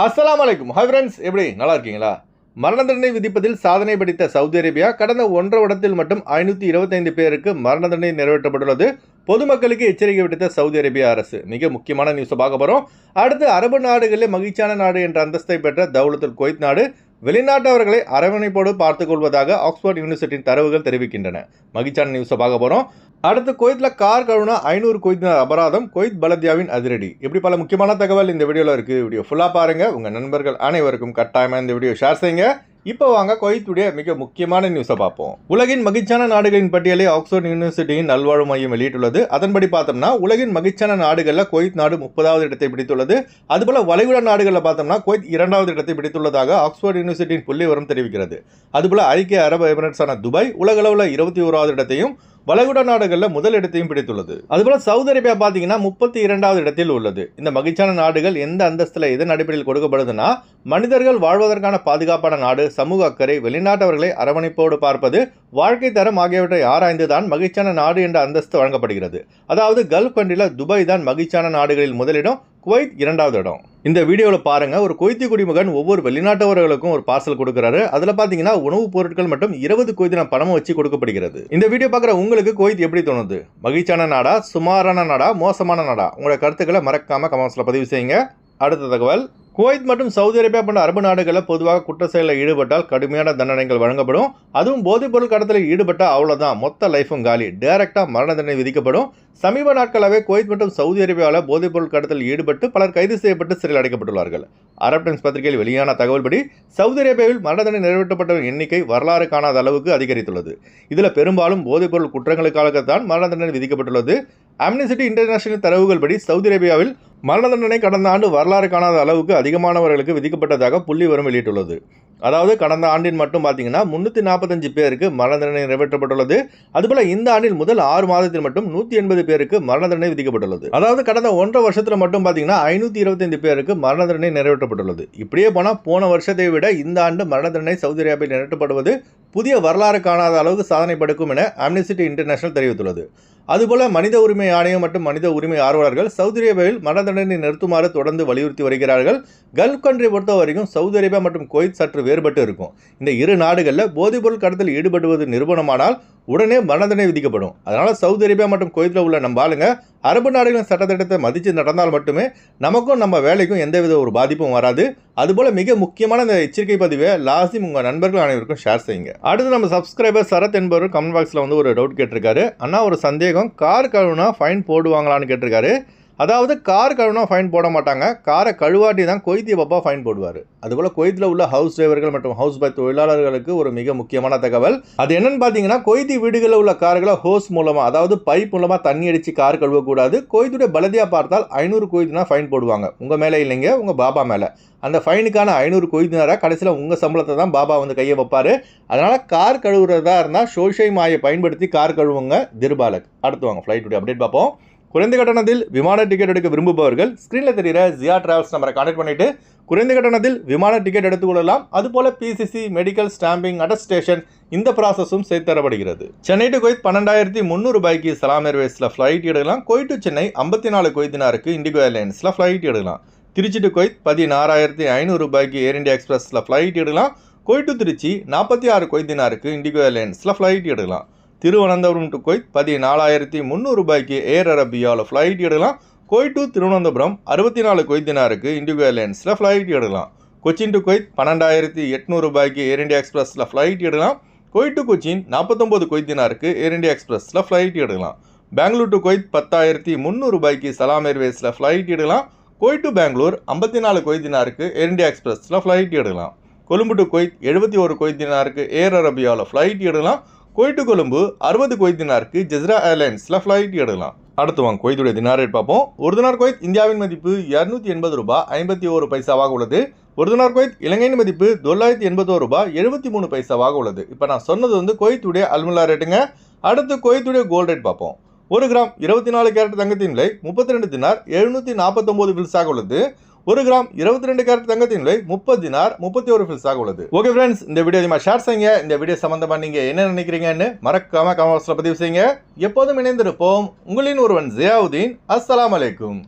அஸ்லாம் வலைக்கும் hi friends எப்படி? நல்லா இருக்கீங்களா? மரண தண்டனை விதிப்பதில் சாதனை படித்த சவுதி அரேபியா கடந்த ஒன்றரை வருடத்தில் மட்டும் ஐநூற்றி இருபத்தைந்து பேருக்கு மரண தண்டனை நிறைவேற்றப்பட்டுள்ளது. பொதுமக்களுக்கு எச்சரிக்கை விடுத்த சவுதி அரேபியா அரசு. மிக முக்கியமான நியூஸை பார்க்க போகிறோம் அடுத்து அரபு நாடுகளில் மகிழ்ச்சியான நாடு என்ற அந்தஸ்தை பெற்ற தௌலத்துல் குவைத் நாடு வெளிநாட்டவர்களை அரவணைப்போடு பார்த்துக் கொள்வதாக ஆக்ஸ்போர்ட் யூனிவர்சிட்டியின் தரவுகள் தெரிவிக்கின்றன. மகிழ்ச்சியான நியூஸை பார்க்க போகிறோம் அடுத்து குவைத்தில் கார் கழுவுனா ஐநூறு குவைத்தினர் அபராதம் குவைத் பலத்தியாவின் அதிரடி. இப்படி பல முக்கியமான தகவல் இந்த வீடியோவில் இருக்குது வீடியோ ஃபுல்லாக பாருங்கள் உங்கள் நண்பர்கள் அனைவருக்கும் கட்டாயமாக இந்த வீடியோ ஷேர் செய்யுங்க. இப்போ வாங்க கொய்த்துடைய மிக முக்கியமான நியூஸை பார்ப்போம். உலகின் மகிழ்ச்சியான நாடுகளின் பட்டியலை ஆக்ஸ்போர்ட் யூனிவர்சிட்டியின் நல்வாழ்வு மையம் வெளியிட்டுள்ளது. அதன்படி பார்த்தோம்னா உலகின் மகிழ்ச்சியான நாடுகளில் கொய்த் நாடு முப்பதாவது இடத்தை பிடித்துள்ளது. அதுபோல வளைகுடா நாடுகளில் பார்த்தோம்னா கொய்த் இரண்டாவது இடத்தை பிடித்துள்ளதாக ஆக்ஸ்போர்ட் யூனிவர்சிட்டியின் புள்ளி விவரம் தெரிவிக்கிறது. அதுபோல ஐக்கிய அரபு எமிரேட்ஸான துபாய் உலகளவில் இருபத்தி ஓராவது இடத்தையும் வளைகுடா நாடுகளில் முதல் இடத்தையும் பிடித்துள்ளது. அதுபோல சவுதி அரேபியா பார்த்தீங்கன்னா முப்பத்தி இரண்டாவது இடத்தில் உள்ளது. இந்த மகிழ்ச்சியான நாடுகள் எந்த அந்தஸ்தில் எதன் அடிப்படையில் கொடுக்கப்படுதுன்னா மனிதர்கள் வாழ்வதற்கான பாதுகாப்பான நாடு சமூக அக்கறை வெளிநாட்டவர்களை அரவணைப்போடு பார்ப்பது வாழ்க்கை தரம் ஆகியவற்றை ஆராய்ந்துதான் மகிழ்ச்சியான நாடு என்ற அந்தஸ்து வழங்கப்படுகிறது. அதாவது கல்ஃப் கண்ட்ரியில் துபாய் தான் மகிழ்ச்சியான நாடுகளில் முதலிடம் குவைத் இரண்டாவது இடம். இந்த வீடியோவில் பாருங்கள் ஒரு கொய்த்தி குடிமகன் ஒவ்வொரு வெளிநாட்டவர்களுக்கும் ஒரு பார்சல் கொடுக்குறாரு. அதில் பார்த்தீங்கன்னா உணவுப் பொருட்கள் மற்றும் இருபது கொய்தின பணமும் வச்சு கொடுக்கப்படுகிறது. இந்த வீடியோ பார்க்குற உங்களுக்கு கொய்த் எப்படி தோணுது? மகிழ்ச்சியான நாடா? சுமாரான நாடா? மோசமான நாடா? உங்களோட கருத்துக்களை மறக்காமல் கமெண்ட்ஸில் பதிவு செய்யுங்க. அடுத்த தகவல் குவைத் மற்றும் சவுதி அரேபியா போன்ற அரபு நாடுகளில் பொதுவாக குற்ற செயலில் ஈடுபட்டால் கடுமையான தண்டனைகள் வழங்கப்படும். அதுவும் போதைப் பொருள் கடத்தலில் ஈடுபட்டால் அவ்வளோதான் மொத்த லைஃபும் காலி. டைரக்டாக மரண தண்டனை விதிக்கப்படும். சமீப நாட்களாகவே குவைத் மற்றும் சவுதி அரேபியாவில் போதைப் பொருள் கடத்தலில் ஈடுபட்டு பலர் கைது செய்யப்பட்டு சிறையில் அடைக்கப்பட்டுள்ளார்கள். அரப் டைம்ஸ் பத்திரிகையில் வெளியான தகவல்படி சவுதி அரேபியாவில் மரண தண்டனை நிறைவேற்றப்பட்டவரின் எண்ணிக்கை வரலாறு காணாத அளவுக்கு அதிகரித்துள்ளது. இதில் பெரும்பாலும் போதைப் பொருள் குற்றங்களுக்காகத்தான் மரண தண்டனை விதிக்கப்பட்டுள்ளது. அம்னிசிட்டி இன்டர்நேஷனல் தரவுகள் படி சவுதி அரேபியாவில் மரண தண்டனை கடந்த ஆண்டு வரலாறு காணாத அளவுக்கு அதிகமானவர்களுக்கு விதிக்கப்பட்டதாக புள்ளிவரம் வெளியிட்டுள்ளது. அதாவது கடந்த ஆண்டின் மட்டும் பார்த்தீங்கன்னா முன்னூற்றி நாற்பத்தஞ்சு பேருக்கு மரண தண்டனை நிறைவேற்றப்பட்டுள்ளது. அதுபோல் இந்த ஆண்டில் முதல் ஆறு மாதத்தில் மட்டும் நூற்றி எண்பது பேருக்கு மரண தண்டனை விதிக்கப்பட்டுள்ளது. அதாவது கடந்த ஒன்றரை வருஷத்தில் மட்டும் பார்த்தீங்கன்னா ஐநூற்றி இருபத்தைந்து பேருக்கு மரண தண்டனை நிறைவேற்றப்பட்டுள்ளது. இப்படியே போனால் போன வருஷத்தை விட இந்த ஆண்டு மரண தண்டனை சவுதி அரேபியாவில் நிறைவேற்றப்படுவது புதிய வரலாறு காணாத அளவுக்கு சாதனை படுக்கும் என அம்னிசிட்டி இன்டர்நேஷனல் தெரிவித்துள்ளது. அதுபோல மனித உரிமை ஆணையம் மற்றும் மனித உரிமை ஆர்வலர்கள் சவுதி அரேபியாவில் மரண தண்டனை நிறுத்துமாறு தொடர்ந்து வலியுறுத்தி வருகிறார்கள். கல்ஃப் கண்ட்ரி பொறுத்த வரைக்கும் சவுதி அரேபியா மற்றும் குவைத் சற்று வேறுபட்டு இருக்கும். இந்த இரு நாடுகளில் போதைப்பொருள் கடத்தில் ஈடுபடுவது நிறுவனமானால் உடனே மரண விதிக்கப்படும். அதனால் சவுதி அரேபியா மற்றும் குவைத்தில் உள்ள நம்ம ஆளுங்க அரபு நாடுகளின் சட்டத்திட்டத்தை மதித்து நடந்தால் மட்டுமே நமக்கும் நம்ம வேலைக்கும் எந்தவித ஒரு பாதிப்பும் வராது. அதுபோல் மிக முக்கியமான இந்த எச்சரிக்கை பதிவை லாசிம் உங்கள் நண்பர்கள் அனைவருக்கும் ஷேர் செய்யுங்க. அடுத்து நம்ம சப்ஸ்கிரைபர் சரத் என்பவர் கமெண்ட் பாக்ஸில் வந்து ஒரு டவுட் கேட்டிருக்காரு. அண்ணா ஒரு சந்தேகம். கார் கழுவுனா ஃபைன் போடுவாங்களான்னு கேட்டிருக்காரு. அதாவது கார் கழுவினா ஃபைன் போட மாட்டாங்க. காரை கழுவாட்டி தான் கொய்த்திய பாப்பா ஃபைன் போடுவார். அதுபோல் கொய்த்தில் உள்ள ஹவுஸ் டிரைவர்கள் மற்றும் ஹவுஸ் பாய் தொழிலாளர்களுக்கு ஒரு மிக முக்கியமான தகவல். அது என்னன்னு பார்த்தீங்கன்னா கொய்தி வீடுகளில் உள்ள கார்களை ஹோஸ் மூலமாக அதாவது பைப் மூலமாக தண்ணி அடித்து கார் கழுவக்கூடாது. கொய்துடைய பலதியாக பார்த்தால் ஐநூறு கொய்துனா ஃபைன் போடுவாங்க. உங்கள் மேலே இல்லைங்க உங்கள் பாபா மேலே. அந்த ஃபைனுக்கான ஐநூறு கொய்தினராக கடைசியில் உங்கள் சம்பளத்தை தான் பாபா வந்து கையை வைப்பார். அதனால் கார் கழுவுறதா இருந்தால் சோஷை மாயை பயன்படுத்தி கார் கழுவுங்க திருபாலக் அடுத்து வாங்க ஃப்ளைட்டுடைய அப்டேட் பார்ப்போம். குறைந்த கட்டணத்தில் விமான டிக்கெட் எடுக்க விரும்புபவர்கள் ஸ்க்ரீனில் தெரிகிற ஜியா டிராவல்ஸ் நம்பரை கான்டெக்ட் பண்ணிவிட்டு குறைந்த கட்டணத்தில் விமான டிக்கெட் எடுத்துக்கொள்ளலாம். அதுபோல் பிசிசி மெடிக்கல் ஸ்டாம்பிங் அட்டஸ்டேஷன் இந்த ப்ராசஸும் சேர்த்து தரப்படுகிறது. சென்னை டு கொய்த் பன்னெண்டாயிரத்தி முந்நூறு ரூபாய்க்கு சலாம் ஏர்வேஸில் ஃப்ளைட் எடுக்கலாம். கொய்ட் டு சென்னை ஐம்பத்தி நாலு கொய்தினாருக்கு இண்டிகோ ஏர்லைன்ஸில் ஃப்ளைட் எடுக்கலாம். திருச்சி டு கொய்த் பதினாறாயிரத்தி ஐநூறு ரூபாய்க்கு ஏர் இந்தியா எக்ஸ்பிரஸில் ஃப்ளைட் எடுக்கலாம். கொய்ட் டு திருச்சி நாற்பத்தி ஆறு கொய்தினாருக்கு இண்டிகோ ஏர்லைன்ஸில் ஃப்ளைட் எடுக்கலாம். திருவனந்தபுரம் டு கொய்த் பதினாலாயிரத்தி முந்நூறு ரூபாய்க்கு ஏர் அரபியாவில் ஃப்ளைட் எடுக்கலாம். கொய்ட் டு திருவனந்தபுரம் அறுபத்தி நாலு கொய்தினாருக்கு இண்டிகோ ஏர்லைன்ஸில் ஃப்ளைட் எடுக்கலாம். கொச்சின் டு கொய்த் பன்னெண்டாயிரத்தி எட்நூறு ரூபாய்க்கு ஏர் இண்டியா எக்ஸ்பிரஸில் ஃப்ளைட் எடுக்கலாம். கொய்ட் டு கொச்சின் நாற்பத்தொம்போது கொய்தினாருக்கு ஏர் இந்தியா எக்ஸ்பிரஸில் ஃப்ளைட் எடுக்கலாம். பெங்களூர் டு கொய்த் பத்தாயிரத்தி முந்நூறு ரூபாய்க்கு சலாம் ஏர்வேஸில் ஃப்ளைட் எடுக்கலாம். கொய்ட் டு பெங்களூர் ஐம்பத்தி நாலு கொய்தினாருக்கு ஏர் இண்டியா எக்ஸ்பிரஸில் ஃப்ளைட் எடுக்கலாம். கொழும்பு டு கொய்த் எழுபத்தி ஒரு கொய்தினாருக்கு ஏர் அரபியாவில் ஃப்ளைட் எடுக்கலாம். குவைட்டு கொழும்பு அறுபது கொய்த் தினாருக்கு ஜெஸ்ரா ஏர்லைன்ஸில் ஃப்ளைட் எடுக்கலாம். அடுத்து வாங்க கொய்துடைய தினார் ரேட் பார்ப்போம். ஒரு தினார் கொய்த் இந்தியாவின் மதிப்பு இரநூத்தி எண்பது ரூபாய் ஐம்பத்தி ஒரு பைசாவாக உள்ளது. ஒரு தினார் குவைத் இலங்கையின் மதிப்பு தொள்ளாயிரத்தி எண்பத்தோரு ரூபாய் எழுபத்தி மூணு பைசாவாக உள்ளது. இப்போ நான் சொன்னது வந்து கொய்த்துடைய அல்முல்லா ரேட்டுங்க அடுத்து குவைத்துடைய கோல்ட் ரேட் பார்ப்போம். ஒரு கிராம் இருபத்தி நாலு கேரட் தங்கத்தின் விலை முப்பத்தி ரெண்டு தினார் எழுநூற்றி நாற்பத்தொம்போது பில்ஸாக உள்ளது. ஒரு கிராம் இருபத்தி ரெண்டு கேரட் தங்கத்தின் விலை முப்பது தினார் முப்பத்தி ஒரு ஃபில்ஸாக உள்ளது. ஓகே ஃப்ரெண்ட்ஸ் இந்த வீடியோ அதிகமாக ஷேர் செய்யுங்க. இந்த வீடியோ சம்பந்தமா நீங்க என்ன நினைக்கிறீங்கன்னு மறக்காம கமெண்ட்ஸ்ல பதிவு செய்யுங்க. எப்போதும் இணைந்திருப்போம். உங்களின் ஒருவன் ஜியாவுதீன். அஸ்லாம் அலைக்கும்.